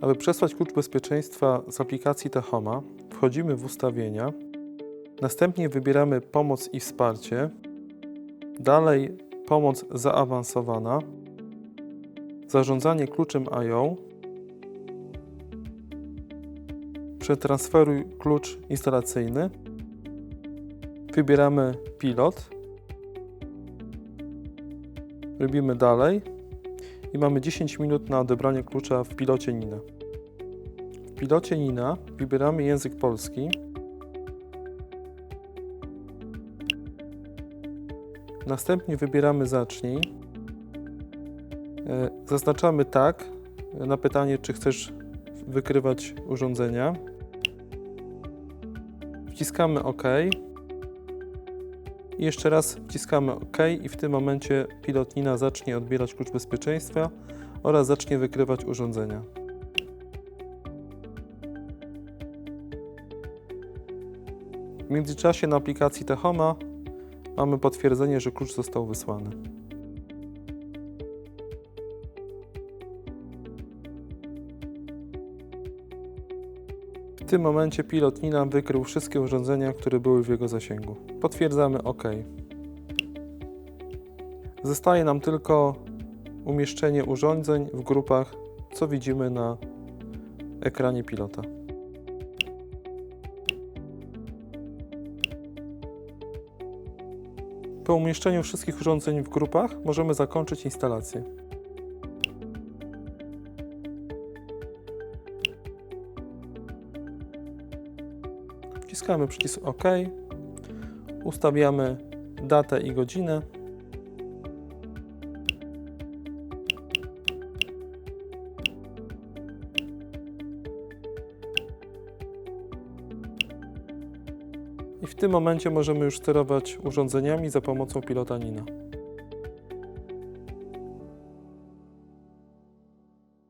Aby przesłać klucz bezpieczeństwa z aplikacji Tahoma, wchodzimy w ustawienia, następnie wybieramy pomoc i wsparcie, dalej pomoc zaawansowana, zarządzanie kluczem IO, przetransferuj klucz instalacyjny, wybieramy pilot, robimy dalej i mamy 10 minut na odebranie klucza w pilocie Nina. W pilocie Nina wybieramy język polski. Następnie wybieramy zacznij. E, Zaznaczamy tak na pytanie, czy chcesz wykrywać urządzenia. Wciskamy OK. I jeszcze raz wciskamy OK i w tym momencie pilot Nina zacznie odbierać klucz bezpieczeństwa oraz zacznie wykrywać urządzenia. W międzyczasie na aplikacji Tehoma mamy potwierdzenie, że klucz został wysłany. Tym momencie pilot Nina wykrył wszystkie urządzenia, które były w jego zasięgu. Potwierdzamy OK. Zostaje nam tylko umieszczenie urządzeń w grupach, co widzimy na ekranie pilota. Po umieszczeniu wszystkich urządzeń w grupach możemy zakończyć instalację. Wciskamy przycisk OK, ustawiamy datę i godzinę. I w tym momencie możemy już sterować urządzeniami za pomocą pilota Nina.